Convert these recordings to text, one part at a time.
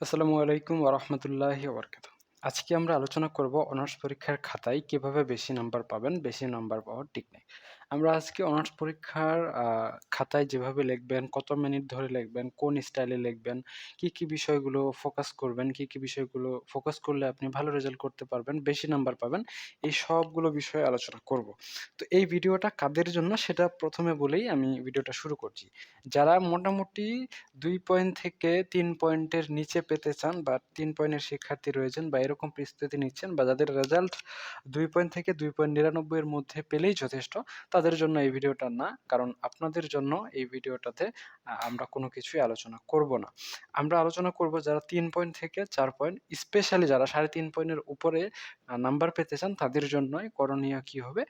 আসসালামু আলাইকুম ওরহমতুল্লাহি ওবরকাত আজকে আমরা আলোচনা করব অনার্স পরীক্ষার খাতায় কীভাবে বেশি নাম্বার পাবেন, বেশি নাম্বার পাওয়ার টেকনিক আমরা আজকে অনার্স পরীক্ষার খাতায় যেভাবে লিখবেন, কত মিনিট ধরে লিখবেন, কোন স্টাইলে লিখবেন, কি কি বিষয়গুলো ফোকাস করবেন, কি কি বিষয়গুলো ফোকাস করলে আপনি ভালো রেজাল্ট করতে পারবেন, বেশি নাম্বার পাবেন, এই সবগুলো বিষয়ে আলোচনা করব। তো এই ভিডিওটা কাদের জন্য সেটা প্রথমে বলেই আমি ভিডিওটা শুরু করছি। যারা মোটামুটি দুই পয়েন্ট থেকে তিন পয়েন্টের নিচে পেতে চান বা তিন পয়েন্টের শিক্ষার্থী রয়েছেন বা এরকম প্রস্তুতি নিচ্ছেন বা যাদের রেজাল্ট দুই পয়েন্ট থেকে দুই পয়েন্ট নিরানব্বই এর মধ্যে পেলেই যথেষ্ট তাদের জন্য এই ভিডিওটা না, কারণ আপনাদের জন্য এই ভিডিওটাতে আমরা কোনো কিছুই আলোচনা করব না। আমরা আলোচনা করব যারা তিন পয়েন্ট থেকে চার পয়েন্ট স্পেশালি যারা সাড়ে তিন পয়েন্টের উপরে নাম্বার পেতে চান, তাদের জন্যই করণীয় কি হবে,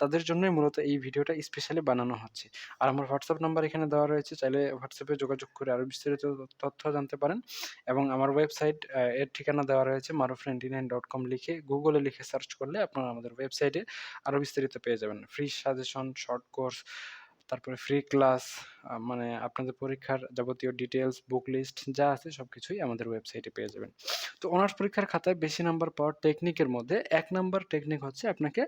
তাদের জন্যই মূলত এই ভিডিওটা স্পেশালি বানানো হচ্ছে। আর আমার হোয়াটসঅ্যাপ নাম্বার এখানে দেওয়া রয়েছে, চাইলে হোয়াটসঅ্যাপে যোগাযোগ করে আরও বিস্তারিত তথ্য জানতে পারেন। এবং আমার ওয়েবসাইট এর ঠিকানা দেওয়া রয়েছে Maruf ninety nine dot com লিখে গুগলে লিখে সার্চ করলে আপনারা আমাদের ওয়েবসাইটে আরও বিস্তারিত পেয়ে যাবেন। ফ্রি সাজেশন শর্ট কোর্স তারপরে ফ্রি ক্লাস মানে আপনাদের পরীক্ষার যাবতীয় ডিটেলস বুক লিস্ট যা আছে সব কিছুই আমাদের ওয়েবসাইটে পেয়ে যাবেন। তো অনার্স পরীক্ষার খাতায় বেশি নাম্বার পাওয়ার টেকনিকের মধ্যে এক নাম্বার টেকনিক হচ্ছে আপনাকে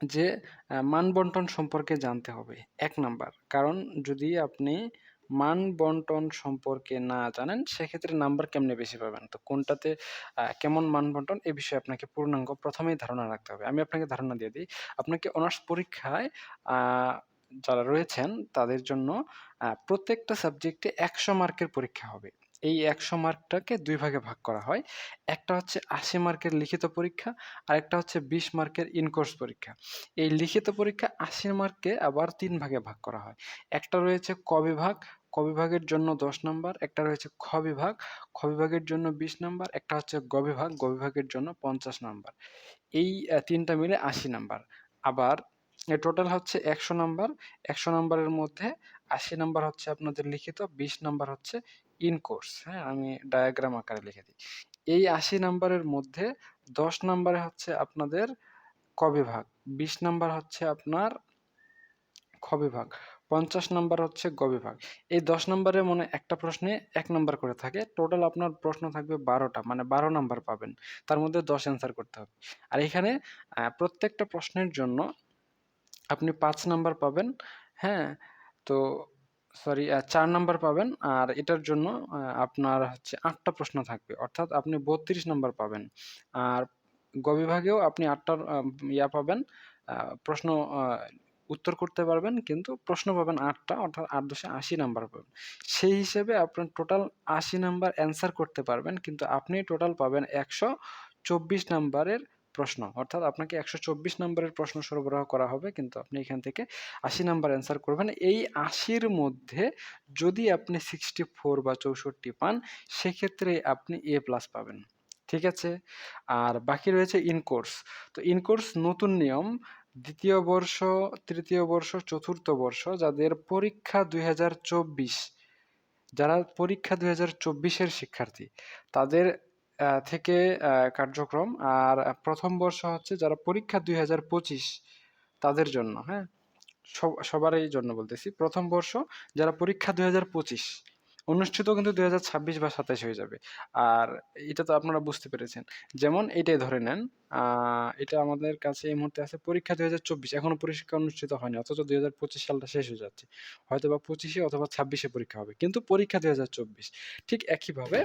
যে মানবন্টন মান বন্টন সম্পর্কে জানতে হবে, এক নাম্বার কারণ যদি আপনি মান বন্টন সম্পর্কে না জানেন, সেক্ষেত্রে নাম্বার কেমনে বেশি পাবেন? তো কোনটাতে কেমন মান বন্টন এ বিষয়ে আপনাকে পূর্ণাঙ্গ প্রথমেই ধারণা রাখতে হবে। আমি আপনাকে ধারণা দিয়ে দিই। আপনাকে অনার্স পরীক্ষায় যারা রয়েছেন, তাদের জন্য প্রত্যেকটা সাবজেক্টে একশো মার্কের পরীক্ষা হবে। এই একশো মার্কটাকে দুই ভাগে ভাগ করা হয়। একটা হচ্ছে আশি মার্কের লিখিত পরীক্ষা আর একটা হচ্ছে বিশ মার্কের ইনকোর্স পরীক্ষা। এই লিখিত পরীক্ষা আশি মার্কে আবার তিন ভাগে ভাগ করা হয়। একটা রয়েছে ক বিভাগ, ক বিভাগের জন্য দশ নাম্বার, একটা রয়েছে খ বিভাগ, খ বিভাগের জন্য বিশ নাম্বার, একটা হচ্ছে গ বিভাগ, গ বিভাগের জন্য পঞ্চাশ নাম্বার। এই তিনটা মিলে আশি নাম্বার। আবার টোটাল হচ্ছে একশো নাম্বার, একশো নাম্বারের মধ্যে আশি নাম্বার হচ্ছে আপনাদের লিখিত, বিশ নাম্বার হচ্ছে ইন কোর্স হ্যাঁ? আমি ডায়াগ্রাম আকারে লিখে দিই। এই আশি নাম্বারের মধ্যে দশ নাম্বারে হচ্ছে আপনাদের ক বিভাগ, বিশ নাম্বার হচ্ছে আপনার খ বিভাগ, পঞ্চাশ নাম্বার হচ্ছে গ বিভাগ। এই দশ নম্বরে মনে একটা প্রশ্নে এক নাম্বার করে থাকে টোটাল আপনার প্রশ্ন থাকবে বারোটা মানে বারো নাম্বার পাবেন। তার মধ্যে দশ অ্যান্সার করতে হবে। আর এখানে প্রত্যেকটা প্রশ্নের জন্য আপনি পাঁচ নাম্বার পাবেন হ্যাঁ? তো সরি চার নাম্বার পাবেন। আর এটার জন্য আপনার হচ্ছে আটটা প্রশ্ন থাকবে। অর্থাৎ আপনি বত্রিশ নাম্বার পাবেন। আর গ বিভাগেও আপনি আটটার ইয়া পাবেন। প্রশ্ন উত্তর করতে পারবেন, কিন্তু প্রশ্ন পাবেন আটটা, অর্থাৎ আট দশে আশি নাম্বার পাবেন। সেই হিসেবে আপনার টোটাল আশি নাম্বার অ্যান্সার করতে পারবেন, কিন্তু আপনি টোটাল পাবেন একশো চব্বিশ নাম্বারের প্রশ্ন। অর্থাৎ আপনাকে একশো চব্বিশ নম্বরের প্রশ্ন সরবরাহ করা হবে, কিন্তু আপনি এখান থেকে আশি নাম্বার অ্যান্সার করবেন। এই আশির মধ্যে যদি আপনি সিক্সটি ফোর বা চৌষট্টি পান, সেক্ষেত্রে আপনি এ প্লাস পাবেন। ঠিক আছে? আর বাকি রয়েছে ইনকোর্স তো ইনকোর্স নতুন নিয়ম, দ্বিতীয় বর্ষ, তৃতীয় বর্ষ, চতুর্থ বর্ষ, যাদের পরীক্ষা দুই হাজার চব্বিশ, যারা পরীক্ষা দুই শিক্ষার্থী, তাদের থেকে কার্যক্রম। আর প্রথম বর্ষ হচ্ছে যারা পরীক্ষা দুই হাজার পঁচিশ, তাদের জন্য হ্যাঁ? সব- সবারই জন্য বলতেছি। প্রথম বর্ষ যারা পরীক্ষা দুই হাজার পঁচিশ, অনুষ্ঠিত কিন্তু দুই হাজার ছাব্বিশ বা সাতাশ হয়ে যাবে। আর এটা তো আপনারা বুঝতে পেরেছেন। যেমন এটাই ধরে নেন এটা আমাদের কাছে এই মুহূর্তে আছে পরীক্ষা দুই হাজার চব্বিশ এখনও পরীক্ষা অনুষ্ঠিত হয়নি অথচ দুই হাজার পঁচিশ সালটা শেষ হয়ে যাচ্ছে হয়তো বা পঁচিশে অথবা ছাব্বিশে পরীক্ষা হবে কিন্তু পরীক্ষা দুই হাজার চব্বিশ ঠিক একইভাবে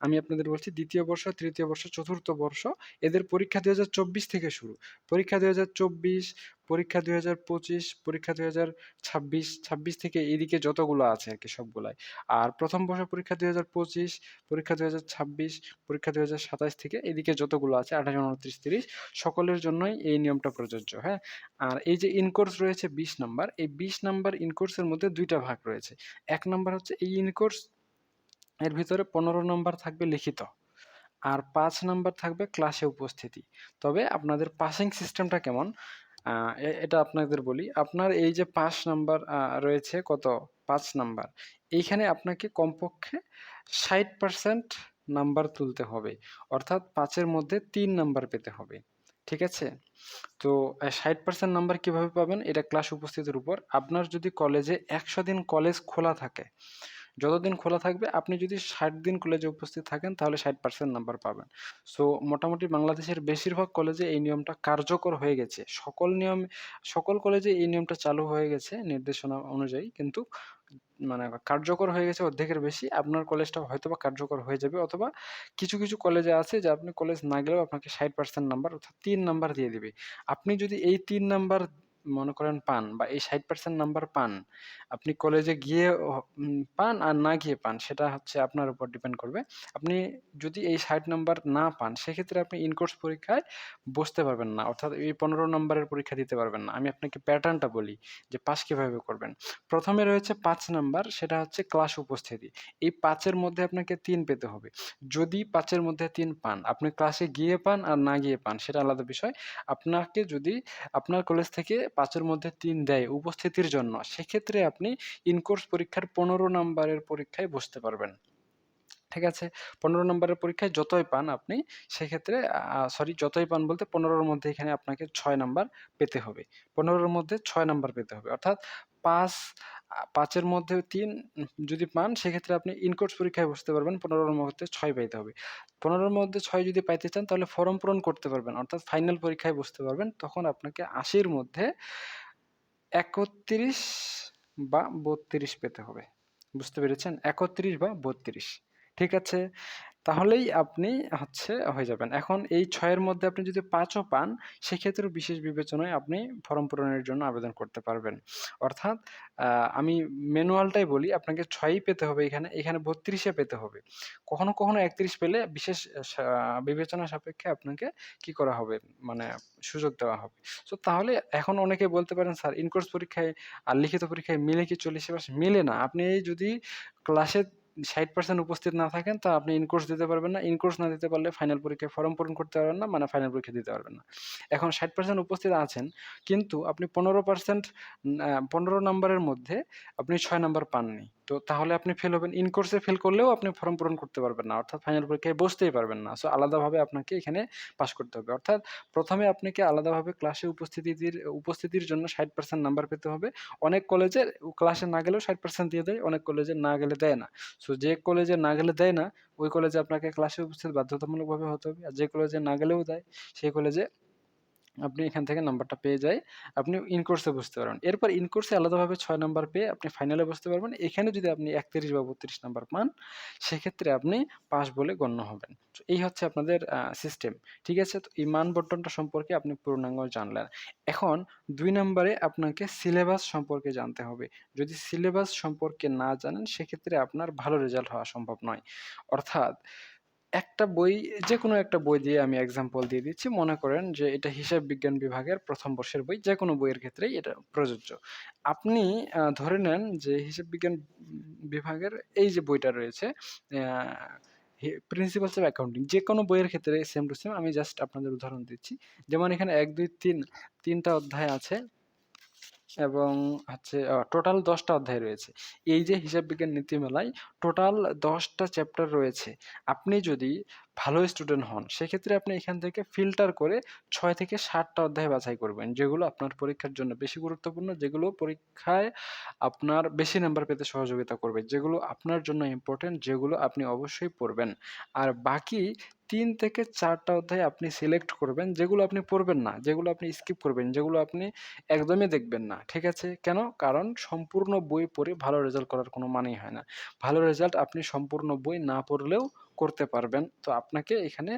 আমি আপনাদের বলছি দ্বিতীয় বর্ষ তৃতীয় বর্ষ চতুর্থ বর্ষ এদের পরীক্ষা দুই হাজার চব্বিশ থেকে শুরু পরীক্ষা দুই হাজার চব্বিশ পরীক্ষা দুই হাজার পঁচিশ পরীক্ষা দুই হাজার ছাব্বিশ ছাব্বিশ থেকে এদিকে যতগুলো আছে আর কি সবগুলাই আর প্রথম বর্ষ পরীক্ষা দুই হাজার পঁচিশ পরীক্ষা দুই হাজার ছাব্বিশ পরীক্ষা দুই হাজার সাতাশ থেকে এদিকে যতগুলো আছে আঠাশ উনত্রিশ তিরিশ সকলের জন্যই এই নিয়মটা প্রযোজ্য হ্যাঁ? আর এই যে ইনকোর্স রয়েছে বিশ নাম্বার এই বিশ নাম্বার ইনকোর্সের মধ্যে দুইটা ভাগ রয়েছে। এক নাম্বার হচ্ছে এই ইনকোর্স এর ভিতরে পনেরো নাম্বার থাকবে লিখিত আর পাঁচ নাম্বার থাকবে ক্লাসে উপস্থিতি। তবে আপনাদের পাসিং সিস্টেমটা কেমন? এটা আপনাদের বলি, আপনার এই যে পাঁচ নাম্বার রয়েছে কত? পাঁচ নাম্বার এইখানে আপনাকে কমপক্ষে ষাট পার্সেন্ট নাম্বার তুলতে হবে। অর্থাৎ পাঁচের মধ্যে তিন নাম্বার পেতে হবে। ঠিক আছে? তো ষাট পার্সেন্ট নাম্বার কীভাবে পাবেন? এটা ক্লাস উপস্থিতির উপর। আপনার যদি কলেজে একশো দিন কলেজ খোলা থাকে, যতদিন খোলা থাকবে, আপনি যদি ষাট দিন কলেজে উপস্থিত থাকেন, তাহলে ষাট পার্সেন্ট নাম্বার পাবেন। সো মোটামুটি বাংলাদেশের বেশিরভাগ কলেজে এই নিয়মটা কার্যকর হয়ে গেছে। সকল নিয়ম, সকল কলেজে এই নিয়মটা চালু হয়ে গেছে নির্দেশনা অনুযায়ী। কিন্তু মানে কার্যকর হয়ে গেছে অর্ধেকের বেশি, আপনার কলেজটা হয়তো বা কার্যকর হয়ে যাবে অথবা কিছু কিছু কলেজে আছে যে আপনি কলেজ না গেলেও আপনাকে ষাট পার্সেন্ট নাম্বার অর্থাৎ তিন নাম্বার দিয়ে দেবে। আপনি যদি এই তিন নাম্বার মনে করেন পান বা এই ষাট পার্সেন্ট নাম্বার পান, আপনি কলেজে গিয়ে পান আর না গিয়ে পান, সেটা হচ্ছে আপনার উপর ডিপেন্ড করবে। আপনি যদি এই ষাট নাম্বার না পান, সেক্ষেত্রে আপনি ইনকোর্স পরীক্ষায় বসতে পারবেন না, অর্থাৎ এই পনেরো নম্বরের পরীক্ষা দিতে পারবেন না। আমি আপনাকে প্যাটার্নটা বলি যে পাস কীভাবে করবেন। প্রথমে রয়েছে পাঁচ নাম্বার সেটা হচ্ছে ক্লাস উপস্থিতি। এই পাঁচের মধ্যে আপনাকে তিন পেতে হবে। যদি পাঁচের মধ্যে তিন পান, আপনি ক্লাসে গিয়ে পান আর না গিয়ে পান, সেটা আলাদা বিষয়। আপনাকে যদি আপনার কলেজ থেকে পাঁচের মধ্যে তিন দেয় উপস্থিতির জন্য, সেক্ষেত্রে আপনি ইনকোর্স পরীক্ষার পনেরো নম্বরের পরীক্ষায় বসতে পারবেন। ঠিক আছে? পনেরো নম্বরের পরীক্ষায় যতই পান আপনি, সেক্ষেত্রে সরি যতই পান বলতে পনেরোর মধ্যে এখানে আপনাকে ছয় নাম্বার পেতে হবে। পনেরোর মধ্যে ছয় নাম্বার পেতে হবে। অর্থাৎ পাঁচ, পাঁচের মধ্যে তিন যদি পান, সেক্ষেত্রে আপনি ইনকোর্স পরীক্ষায় বসতে পারবেন, পনেরোর মধ্যে ছয় পাইতে হবে। পনেরোর মধ্যে ছয় যদি পাইতে চান, তাহলে ফর্ম পূরণ করতে পারবেন। অর্থাৎ ফাইনাল পরীক্ষায় বসতে পারবেন। তখন আপনাকে আশির মধ্যে একত্রিশ বা বত্রিশ পেতে হবে। বুঝতে পেরেছেন? একত্রিশ বা বত্রিশ। ঠিক আছে? তাহলেই আপনি হচ্ছে হয়ে যাবেন। এখন এই ছয়ের মধ্যে আপনি যদি পাঁচও পান সেক্ষেত্রে বিশেষ বিবেচনায় আপনি ফর্ম পূরণের জন্য আবেদন করতে পারবেন। অর্থাৎ আমি ম্যানুয়ালটাই বলি, আপনাকে ছয়ই পেতে হবে এখানে এখানে বত্রিশে পেতে হবে। কখনো কখনো একত্রিশ পেলে বিশেষ বিবেচনা সাপেক্ষে আপনাকে কি করা হবে? মানে সুযোগ দেওয়া হবে। তো তাহলে এখন অনেকে বলতে পারেন, স্যার, ইনকোর্স পরীক্ষায়, আর লিখিত পরীক্ষায় মিলে কি চল্লিশে পাস? মিলে না। আপনি যদি ক্লাসে ষাট পার্সেন্ট উপস্থিত না থাকেন, তা আপনি ইনকোর্স দিতে পারবেন না। ইনকোর্স না দিতে পারলে ফাইনাল পরীক্ষায় ফর্ম পূরণ করতে পারবেন না মানে ফাইনাল পরীক্ষা দিতে পারবেন না। এখন ষাট পার্সেন্ট উপস্থিত আছেন, কিন্তু আপনি পনেরো পার্সেন্ট পনেরো নম্বরের মধ্যে আপনি ছয় নম্বর পাননি। তো তাহলে আপনি ফেল হবেন। ইন কোর্সে ফেল করলেও আপনি ফর্ম পূরণ করতে পারবেন না। অর্থাৎ ফাইনাল পরীক্ষায় বসতেই পারবেন না। সো আলাদাভাবে আপনাকে এখানে পাস করতে হবে। অর্থাৎ প্রথমে আপনাকে আলাদাভাবে ক্লাসে উপস্থিতির উপস্থিতির জন্য ষাট পার্সেন্ট নাম্বার পেতে হবে। অনেক কলেজে ক্লাসে না গেলেও ষাট পার্সেন্ট দিয়ে দেয়। অনেক কলেজে না গেলে দেয় না। সো যে কলেজে না গেলে দেয় না, ওই কলেজে আপনাকে ক্লাসে উপস্থিত বাধ্যতামূলকভাবে হতে হবে। আর যে কলেজে না গেলেও দেয়, সেই কলেজে আপনি এখান থেকে নাম্বারটা পেয়ে যায় আপনি ইনকোর্সে বুঝতে পারবেন। এরপর ইনকোর্সে আলাদাভাবে ছয় নাম্বার পেয়ে আপনি ফাইনালে বুঝতে পারবেন। এখানে যদি আপনি একত্রিশ বা বত্রিশ নাম্বার পান, সেক্ষেত্রে আপনি পাস বলে গণ্য হবেন। তো এই হচ্ছে আপনাদের সিস্টেম ঠিক আছে? তো এই মান বন্টনটা সম্পর্কে আপনি পূর্ণাঙ্গ জানলেন। এখন দুই নম্বরে আপনাকে সিলেবাস সম্পর্কে জানতে হবে। যদি সিলেবাস সম্পর্কে না জানেন, সেক্ষেত্রে আপনার ভালো রেজাল্ট হওয়া সম্ভব নয়। অর্থাৎ একটা বই যে কোনো একটা বই দিয়ে আমি এক্সাম্পল দিয়ে দিচ্ছি। মনে করেন যে এটা হিসাব বিজ্ঞান বিভাগের প্রথম বর্ষের বই যে কোনো বইয়ের ক্ষেত্রেই এটা প্রযোজ্য। আপনি ধরে নেন যে হিসাব বিজ্ঞান বিভাগের এই যে বইটা রয়েছে প্রিন্সিপালস অফ অ্যাকাউন্টিং যে কোনো বইয়ের ক্ষেত্রে সেম টু সেম আমি জাস্ট আপনাদের উদাহরণ দিচ্ছি। যেমন এখানে এক, দুই, তিন, তিনটা অধ্যায় আছে। এবং হচ্ছে টোটাল দশটা অধ্যায় রয়েছে। এই যে হিসাব বিজ্ঞান নীতিমেলায় টোটাল দশটা চ্যাপ্টার রয়েছে। আপনি যদি ভালো স্টুডেন্ট হন, সেক্ষেত্রে আপনি এখান থেকে ফিল্টার করে ছয় থেকে সাতটা অধ্যায় বাছাই করবেন, যেগুলো আপনার পরীক্ষার জন্য বেশি গুরুত্বপূর্ণ, যেগুলো পরীক্ষায় আপনার বেশি নাম্বার পেতে সহযোগিতা করবে, যেগুলো আপনার জন্য ইম্পর্টেন্ট যেগুলো আপনি অবশ্যই পড়বেন। আর বাকি তিন থেকে চারটা অধ্যায় আপনি সিলেক্ট করবেন, যেগুলো আপনি পড়বেন না, যেগুলো আপনি স্কিপ করবেন, যেগুলো আপনি একদমই দেখবেন না, ঠিক আছে? কেন? কারণ সম্পূর্ণ বই পড়ে ভালো রেজাল্ট করার কোনো মানেই হয় না। ভালো রেজাল্ট আপনি সম্পূর্ণ বই না পড়লেও করতে পারবেন। তো আপনাকে এখানে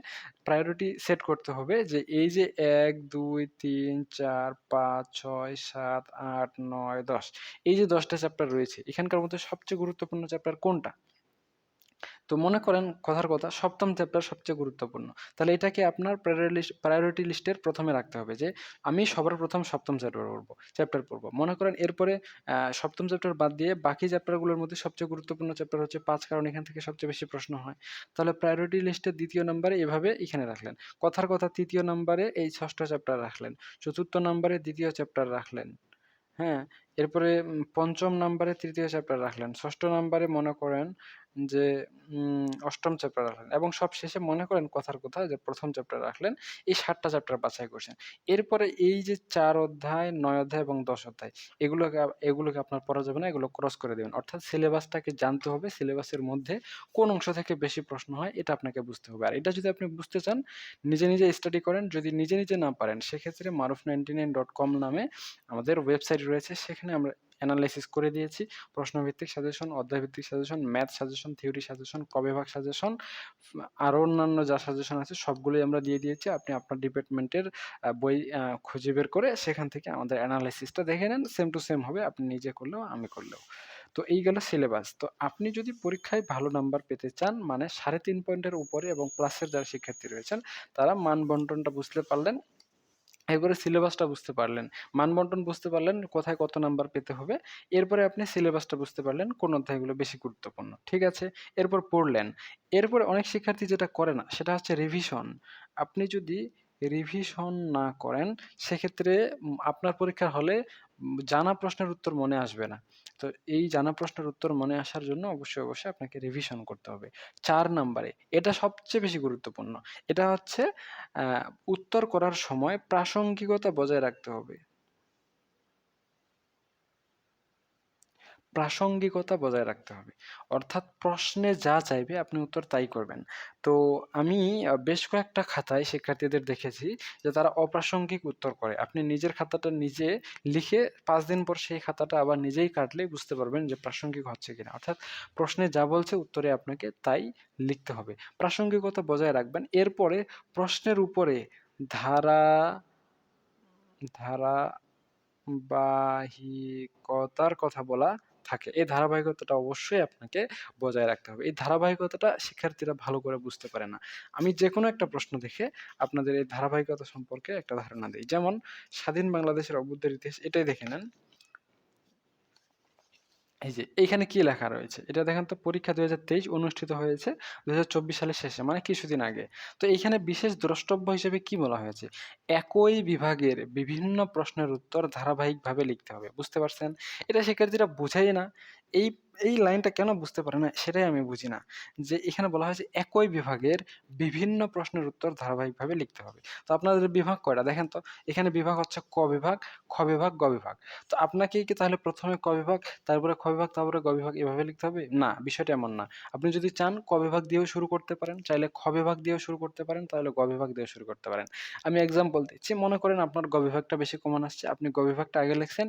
প্রায়োরিটি সেট করতে হবে যে এই যে এক, দুই, তিন, চার, পাঁচ, ছয়, সাত, আট, নয়, দশ, এই যে দশটা চ্যাপ্টার রয়েছে, এখানকার মধ্যে সবচেয়ে গুরুত্বপূর্ণ চ্যাপ্টার কোনটা? তো মনে করেন কথার কথা, সপ্তম চ্যাপ্টার সবচেয়ে গুরুত্বপূর্ণ। তাহলে এটাকে আপনার প্রায়োরিটি লিস্টের প্রথমে রাখতে হবে যে, আমি সবার প্রথম সপ্তম চ্যাপ্টার পড়ব চ্যাপ্টার পড়ব। মনে করেন এরপরে সপ্তম চ্যাপ্টার বাদ দিয়ে বাকি চ্যাপ্টারগুলোর মধ্যে সবচেয়ে গুরুত্বপূর্ণ চ্যাপ্টার হচ্ছে পাঁচ, কারণ এখান থেকে সবচেয়ে বেশি প্রশ্ন হয়। তাহলে প্রায়োরিটি লিস্টের দ্বিতীয় নম্বরে এভাবে এখানে রাখলেন। কথার কথা তৃতীয় নম্বরে এই ষষ্ঠ চ্যাপ্টার রাখলেন। চতুর্থ নম্বরে দ্বিতীয় চ্যাপ্টার রাখলেন। হ্যাঁ এরপরে পঞ্চম নাম্বারে তৃতীয় চ্যাপ্টার রাখলেন। ষষ্ঠ নাম্বারে মনে করেন যে অষ্টম চ্যাপ্টার রাখলেন এবং সব শেষে মনে করেন কথার কথা যে প্রথম চ্যাপ্টার রাখলেন। এই ৭ টা চ্যাপ্টার বাছাই করছেন। এরপরে এই যে চার অধ্যায়, নয় অধ্যায় এবং ১০ অধ্যায় এগুলোকে এগুলোকে আপনার পড়া যাবে না, এগুলো ক্রস করে দিবেন। অর্থাৎ সিলেবাসটাকে জানতে হবে, সিলেবাসের মধ্যে কোন অংশ থেকে বেশি প্রশ্ন হয় এটা আপনাকে বুঝতে হবে। আর এটা যদি আপনি বুঝতে চান নিজে, নিজে স্টাডি করেন। যদি নিজে, নিজে না পারেন সেক্ষেত্রে maruf99.com নামে আমাদের ওয়েবসাইট রয়েছে। সেখানে আমরা এনালাইসিস করে দিয়েছি। প্রশ্নভিত্তিক suggestion, অধ্যায়ভিত্তিক suggestion, math suggestion, theory suggestion, কবিভাগ suggestion, আরও অন্যান্য যা সাজেশন আছে সবগুলোই আমরা দিয়ে দিয়েছি। আপনি আপনার ডিপার্টমেন্টের বই খুঁজে বের করে সেখান থেকে আমাদের অ্যানালাইসিসটা দেখে নেন। সেম টু সেম হবে আপনি নিজে করলেও, আমি করলেও। তো এই গেল সিলেবাস। তো আপনি যদি পরীক্ষায় ভালো নাম্বার পেতে চান মানে ৩.৫ পয়েন্টের উপরে এবং প্লাসের যারা শিক্ষার্থী রয়েছেন তারা মান বন্টনটা বুঝতে পারলেন। এরপরে সিলেবাসটা বুঝতে পারলেন। মান বন্টন বুঝতে পারলেন, কোথায় কত নাম্বার পেতে হবে। এরপরে আপনি সিলেবাসটা বুঝতে পারলেন কোন অধ্যায়গুলো বেশি গুরুত্বপূর্ণ। ঠিক আছে? এরপর পড়লেন। এরপরে অনেক শিক্ষার্থী যেটা করে না, সেটা হচ্ছে রিভিশন। আপনি যদি রিভিশন না করেন, সেক্ষেত্রে আপনার পরীক্ষার হলে জানা প্রশ্নের উত্তর মনে আসবে না। তো এই জানা প্রশ্নের উত্তর মনে আসার জন্য অবশ্যই, অবশ্যই আপনাকে রিভিশন করতে হবে। চার নাম্বারে এটা সবচেয়ে বেশি গুরুত্বপূর্ণ। এটা হচ্ছে উত্তর করার সময় প্রাসঙ্গিকতা বজায় রাখতে হবে। প্রাসঙ্গিকতা বজায় রাখতে হবে। অর্থাৎ প্রশ্নে যা চাইবে আপনি উত্তর তাই করবেন। তো আমি বেশ কয়েকটা খাতায় শিক্ষার্থীদের দেখেছি যে তারা অপ্রাসঙ্গিক উত্তর করে। আপনি নিজের খাতাটা নিজে লিখে পাঁচ দিন পর সেই খাতাটা আবার নিজেই কাটলেই বুঝতে পারবেন যে প্রাসঙ্গিক হচ্ছে কিনা। অর্থাৎ প্রশ্নে যা বলছে উত্তরে আপনাকে তাই লিখতে হবে। প্রাসঙ্গিকতা বজায় রাখবেন। এরপরে প্রশ্নের উপরে ধারা ধারা বাহিকতার কথা বলা থাকে। এই ধারাবাহিকতাটা অবশ্যই আপনাকে বজায় রাখতে হবে। এই ধারাবাহিকতাটা শিক্ষার্থীরা ভালো করে বুঝতে পারে না। আমি যে কোনো একটা প্রশ্ন দেখে আপনাদের এই ধারাবাহিকতা সম্পর্কে একটা ধারণা দিই যেমন, স্বাধীন বাংলাদেশের অভ্যুদয়ের ইতিহাস এটাই দেখে নেন। এই যে, এইখানে কি লেখা রয়েছে? এটা দেখেন তো পরীক্ষা ২০২৩ অনুষ্ঠিত হয়েছে ২০২৪ সালের শেষে মানে কিছুদিন আগে। তো এইখানে বিশেষ দ্রষ্টব্য হিসেবে কি বলা হয়েছে? একই বিভাগের বিভিন্ন প্রশ্নের উত্তর ধারাবাহিকভাবে লিখতে হবে। বুঝতে পারছেন? এটা শিক্ষার্থীরা বুঝেই না। এই এই লাইনটা কেন বুঝতে পারে না সেটাই আমি বুঝি না। যে এখানে বলা হয়েছে একই বিভাগের বিভিন্ন প্রশ্নের উত্তর ধারাবাহিকভাবে লিখতে হবে। তো আপনাদের বিভাগ কয়টা? দেখেন তো এখানে বিভাগ হচ্ছে ক বিভাগ, খ বিভাগ, গ বিভাগ। তো আপনাকে কি তাহলে ১ম এ ক বিভাগ, তারপরে খ বিভাগ, তারপরে গ বিভাগ এভাবে লিখতে হবে? না, বিষয়টা এমন না। আপনি যদি চান ক বিভাগ দিয়েও শুরু করতে পারেন, চাইলে খ বিভাগ দিয়েও শুরু করতে পারেন, তাহলে গ বিভাগ দিয়েও শুরু করতে পারেন। আমি এক্সাম্পল দিচ্ছি। মনে করেন আপনার গ বিভাগটা বেশি কমন আসছে। আপনি গ বিভাগটা আগে লিখছেন,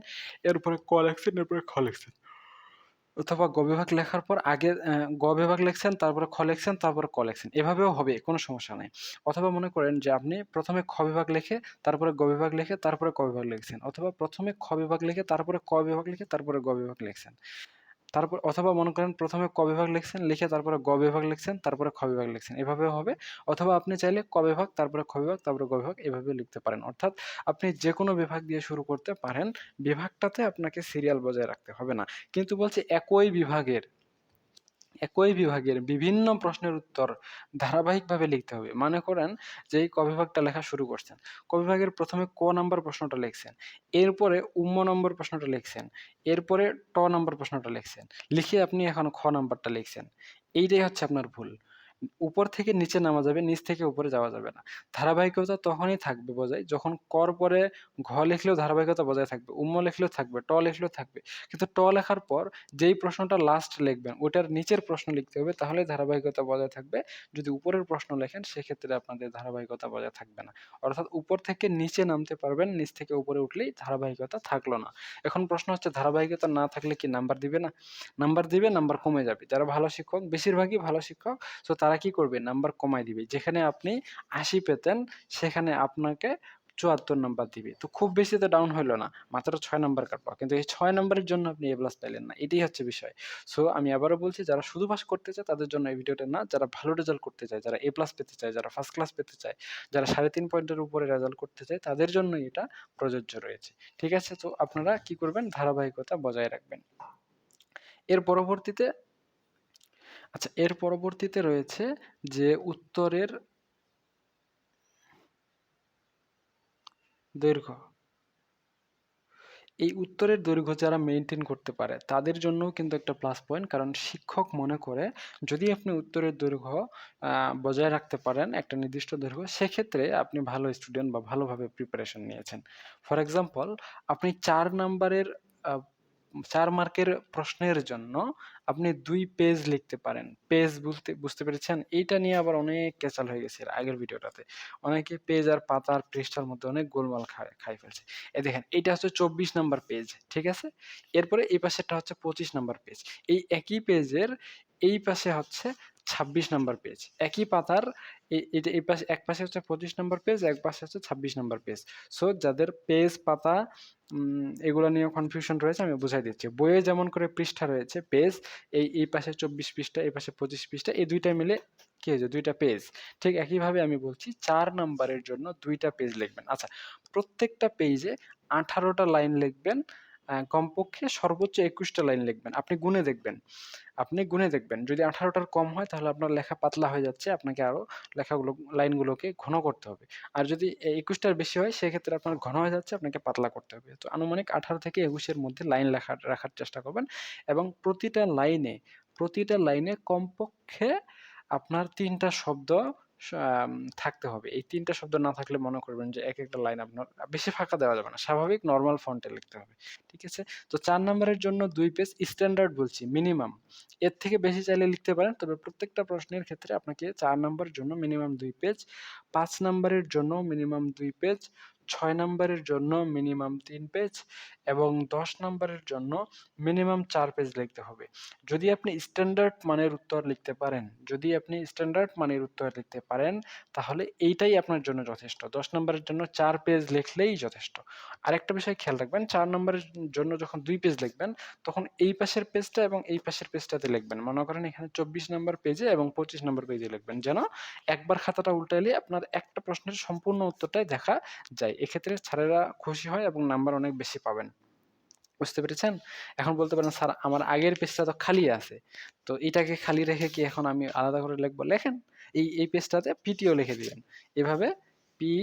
এরপরে ক লিখছেন, এরপরে খ লিখছেন। অথবা গ বিভাগ লেখার পর আগে গ বিভাগ লিখছেন, তারপরে খ লেখছেন তারপরে ক লেখছেন এভাবেও হবে, কোনো সমস্যা নাই। অথবা মনে করেন যে আপনি ১ম এ খ বিভাগ লেখে তারপরে গ বিভাগ লিখে, তারপরে ক বিভাগ লেখছেন অথবা ১ম এ খ বিভাগ লেখে তারপরে ক বিভাগ লেখে তারপরে গ বিভাগ লিখছেন। তারপর অথবা মনে করেন ১ম এ ক বিভাগ লিখছেন, লিখে তারপরে গ বিভাগ লিখছেন, তারপরে খ বিভাগ লিখছেন। এভাবে হবে। অথবা আপনি চাইলে ক বিভাগ, তারপরে খ বিভাগ, তারপরে গ বিভাগ এভাবে লিখতে পারেন। অর্থাৎ আপনি যে কোনো বিভাগ দিয়ে শুরু করতে পারেন। বিভাগটাতে আপনাকে সিরিয়াল বজায় রাখতে হবে না। কিন্তু বলছে একই বিভাগের একই বিভাগের বিভিন্ন প্রশ্নের উত্তর ধারাবাহিকভাবে লিখতে হবে। মনে করেন যে এই ক বিভাগটা লেখা শুরু করছেন। ক বিভাগের প্রথমে ক নম্বর প্রশ্নটা লিখছেন। এরপরে উম্ম নম্বর প্রশ্নটা লিখছেন। এরপরে ট নম্বর প্রশ্নটা লিখছেন। লিখে আপনি এখন খ নম্বরটা লিখছেন। এইটাই হচ্ছে আপনার ভুল। উপর থেকে নিচে নামা যাবে, নিচ থেকে উপরে যাওয়া যাবে না। ধারাবাহিকতা তখনই থাকবে বজায় যখন কর পরে ঘ লিখলেও ধারাবাহিকতা বজায় থাকবে, উম্ম লিখলেও থাকবে, ট লিখলেও থাকবে। কিন্তু ট লেখার পর যেই প্রশ্নটা লাস্ট লিখবেন ওইটার নিচের প্রশ্ন লিখতে হবে তাহলে ধারাবাহিকতা বজায় থাকবে। যদি উপরের প্রশ্ন লেখেন সেক্ষেত্রে আপনাদের ধারাবাহিকতা বজায় থাকবে না। অর্থাৎ উপর থেকে নিচে নামতে পারবেন, নিচ থেকে উপরে উঠলেই ধারাবাহিকতা থাকল না। এখন প্রশ্ন হচ্ছে ধারাবাহিকতা না থাকলে কি নাম্বার দিবে না? নাম্বার দিবে, নাম্বার কমে যাবে। যারা ভালো শিক্ষক, বেশিরভাগই ভালো শিক্ষক সো তারা কি করবে? নাম্বার কমায় দিবে। যেখানে আপনি ৮০ পেতেন সেখানে আপনাকে ৭৪ নাম্বার দিবে। তো খুব বেশি তো ডাউন হইল না। মাত্র ছয় নাম্বার কাটবা। কিন্তু এই ছয় নাম্বারের জন্য আপনি এ প্লাস পাইলেন না। এটাই হচ্ছে বিষয়। সো আমি আবারও বলছি যারা শুধু পাস করতে চায় তাদের জন্য এই ভিডিওটা না। যারা ভালো রেজাল্ট করতে চায়, যারা এ প্লাস পেতে চায়, যারা ফার্স্ট ক্লাস পেতে চায়, যারা ৩.৫ পয়েন্টের উপরে রেজাল্ট করতে চায় তাদের জন্যই এটা প্রযোজ্য রয়েছে। ঠিক আছে? তো আপনারা কি করবেন? ধারাবাহিকতা বজায় রাখবেন। এর পরবর্তীতে আচ্ছা এর পরবর্তীতে রয়েছে যে উত্তরের দৈর্ঘ্য। এই উত্তরের দৈর্ঘ্য যারা মেনটেন করতে পারে, তাদের জন্যও কিন্তু একটা প্লাস পয়েন্ট কারণ শিক্ষক মনে করে যদি আপনি উত্তরের দৈর্ঘ্য বজায় রাখতে পারেন একটা নির্দিষ্ট দৈর্ঘ্য, সেক্ষেত্রে আপনি ভালো স্টুডেন্ট বা ভালোভাবে প্রিপারেশন নিয়েছেন ফর এক্সাম্পল আপনি চার নাম্বারের চার মার্কের প্রশ্নের জন্য আপনি দুই পেজ লিখতে পারেন। পেজ বুঝতে বুঝতে পেরেছেন? এইটা নিয়ে আবার অনেক ক্যাচাল হয়ে গেছে আগের ভিডিওটাতে। অনেকে পেজ আর পাতার পৃষ্ঠার মধ্যে অনেক গোলমাল খায়, খাই ফেলছে। এই দেখেন এটা হচ্ছে চব্বিশ নাম্বার পেজ ঠিক আছে? এরপরে এই পাশেরটা হচ্ছে পঁচিশ নাম্বার পেজ এই একই পেজের এই পাশে হচ্ছে ছাব্বিশ নাম্বার পেজ একই পাতার এই পাশে, এক পাশে হচ্ছে পঁচিশ নাম্বার পেজ এক পাশে হচ্ছে ছাব্বিশ নাম্বার পেজ সো যাদের পেজ পাতা এগুলো নিয়ে কনফিউশন রয়েছে, আমি বুঝাই দিচ্ছি। বইয়ে যেমন করে পৃষ্ঠা রয়েছে পেজ এই এই পাশে চব্বিশ পৃষ্ঠা, এই পাশে পঁচিশ পৃষ্ঠা, এই দুইটা মিলে কি হয়েছে? দুইটা পেজ ঠিক একইভাবে আমি বলছি, চার নাম্বারের জন্য দুইটা পেজ লিখবেন। আচ্ছা প্রত্যেকটা পেজে আঠারোটা লাইন লিখবেন কমপক্ষে সর্বোচ্চ একুশটা লাইন লিখবেন। আপনি গুনে দেখবেন। আপনি গুনে দেখবেন। যদি আঠারোটার কম হয়, তাহলে আপনার লেখা পাতলা হয়ে যাচ্ছে। আপনাকে আরও লেখাগুলো, লাইনগুলোকে ঘন করতে হবে। আর যদি একুশটার বেশি হয়, সেক্ষেত্রে আপনার ঘন হয়ে যাচ্ছে। আপনাকে পাতলা করতে হবে। তো আনুমানিক আঠারো থেকে একুশের মধ্যে লাইন লেখা, রাখার চেষ্টা করবেন। এবং প্রতিটা লাইনে প্রতিটা লাইনে কমপক্ষে আপনার তিনটা শব্দ থাকতে হবে। এই তিনটা শব্দ না থাকলে মনে করবেন যে এক একটা লাইন আপনার বেশি ফাঁকা দেওয়া যাবে না। স্বাভাবিক নর্মাল ফন্টে লিখতে হবে, ঠিক আছে? তো চার নম্বরের জন্য দুই পেজ স্ট্যান্ডার্ড বলছি মিনিমাম এর থেকে বেশি চাইলে লিখতে পারেন, তবে প্রত্যেকটা প্রশ্নের ক্ষেত্রে আপনাকে চার নম্বরের জন্য মিনিমাম দুই পেজ পাঁচ নম্বরের জন্য মিনিমাম দুই পেজ ছয় নম্বরের জন্য মিনিমাম তিন পেজ এবং দশ নম্বরের জন্য মিনিমাম চার পেজ লিখতে হবে। যদি আপনি স্ট্যান্ডার্ড মানের উত্তর লিখতে পারেন, যদি আপনি স্ট্যান্ডার্ড মানের উত্তর লিখতে পারেন, তাহলে এইটাই আপনার জন্য যথেষ্ট। দশ নম্বরের জন্য চার পেজ লিখলেই যথেষ্ট। আরেকটা বিষয় খেয়াল রাখবেন, চার নম্বরের জন্য যখন দুই পেজ লিখবেন, তখন এই পাশের পেজটা এবং এই পাশের পেজটাতে লিখবেন। মনে করেন এখানে চব্বিশ নম্বর পেজে এবং পঁচিশ নম্বর পেজে লিখবেন, যেন একবার খাতাটা উল্টাইলে আপনার একটা প্রশ্নের সম্পূর্ণ উত্তরটাই দেখা যায়। এক্ষেত্রে স্যারেরা খুশি হয় এবং নাম্বার অনেক বেশি পাবেন। বুঝতে পেরেছেন? এখন বলতে পারেন, স্যার, আমার আগের পেজটা তো খালি আছে। তো এটাকে খালি রেখে কি এখন আমি আলাদা করে লিখব? লেখেন। এই এই পেজটাতে পিটিও লিখে দিবেন এভাবে পি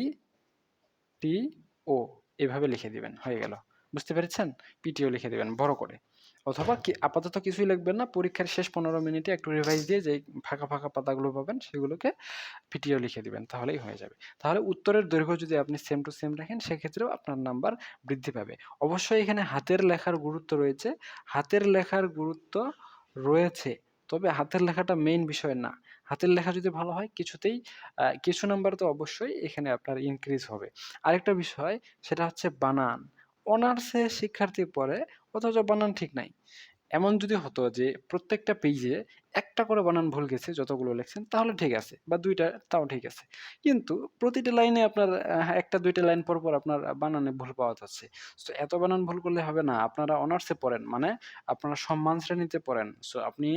টি ও এভাবে লিখে দিবেন, হয়ে গেল। বুঝতে পেরেছেন? পিটিও লিখে দিবেন, বড় করে। অথবা কি আপাতত কিছুই লিখবেন না, পরীক্ষার শেষ পনেরো মিনিটে একটু রিভাইজ দিয়ে যে ফাঁকা ফাঁকা পাতাগুলো পাবেন, সেগুলোকে পিটিও লিখে দিবেন, তাহলেই হয়ে যাবে। তাহলে উত্তরের দৈর্ঘ্য যদি আপনি সেম টু সেম রাখেন, সেক্ষেত্রেও আপনার নাম্বার বৃদ্ধি পাবে। অবশ্যই এখানে হাতের লেখার গুরুত্ব রয়েছে। হাতের লেখার গুরুত্ব রয়েছে, তবে হাতের লেখাটা মেইন বিষয় না। হাতের লেখা যদি ভালো হয়, কিছুতেই কিছু নাম্বার তো অবশ্যই এখানে আপনার ইনক্রিজ হবে। আরেকটা বিষয়, সেটা হচ্ছে বানান। অনার্সে শিক্ষার্থী পড়ে অথচ বানান ঠিক নাই। এমন যদি হতো যে, প্রত্যেকটা পেজে একটা করে বানান ভুল গেছে, যতগুলো লেখছেন, তাহলে ঠিক আছে, বা দুইটা তাও ঠিক আছে। কিন্তু প্রতিটা লাইনে আপনার একটা, দুইটা লাইন পর পর আপনার বানানে ভুল পাওয়া যাচ্ছে। তো এত বানান ভুল করলে হবে না, আপনারা অনার্সে পড়েন মানে আপনারা সম্মান শ্রেণীতে পড়েন। সো, আপনি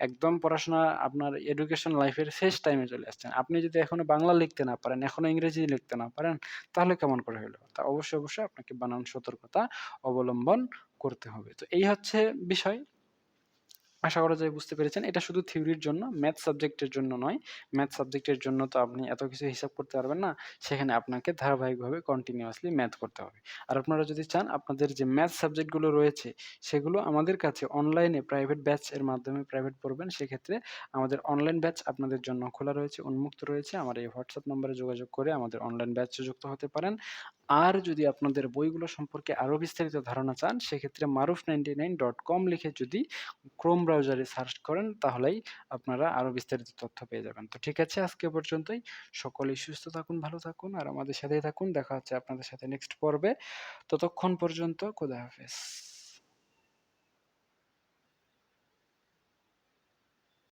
একদম পড়াশোনা আপনার এডুকেশন লাইফের শেষ টাইমে চলে আসছেন। আপনি যদি এখনও বাংলা লিখতে না পারেন, এখনও ইংরেজি লিখতে না পারেন, তাহলে কেমন করে হলো তা অবশ্যই অবশ্যই আপনাকে বানান সতর্কতা অবলম্বন করতে হবে। তো এই হচ্ছে বিষয়। আশা করা যায় বুঝতে পেরেছেন। এটা শুধু থিওরির জন্য, ম্যাথ সাবজেক্টের জন্য নয়। ম্যাথ সাবজেক্টের জন্য তো আপনি এত কিছু হিসাব করতে পারবেন না। সেখানে আপনাকে ধারাবাহিকভাবে কন্টিনিউয়াসলি ম্যাথ করতে হবে। আর আপনারা যদি চান, আপনাদের যে ম্যাথ সাবজেক্টগুলো রয়েছে, সেগুলো আমাদের কাছে অনলাইনে প্রাইভেট ব্যাচ এর মাধ্যমে প্রাইভেট পড়বেন। সেক্ষেত্রে আমাদের অনলাইন ব্যাচ আপনাদের জন্য খোলা রয়েছে, উন্মুক্ত রয়েছে। আমার এই হোয়াটসঅ্যাপ নম্বরে যোগাযোগ করে আমাদের অনলাইন ব্যাচে যুক্ত হতে পারেন। আর যদি আপনাদের বইগুলো সম্পর্কে আরও বিস্তারিত ধারণা চান, সেক্ষেত্রে Maruf ninety nine dot com লিখে যদি ক্রোম ব্রাউজারে সার্চ করেন, তাহলেই আপনারা আরও বিস্তারিত তথ্য পেয়ে যাবেন। তো ঠিক আছে, আজকে পর্যন্তই। সকলেই সুস্থ থাকুন, ভালো থাকুন, আর আমাদের সাথেই থাকুন। দেখা হচ্ছে আপনাদের সাথে নেক্সট পর্বে। ততক্ষণ পর্যন্ত খোদা হাফেজ।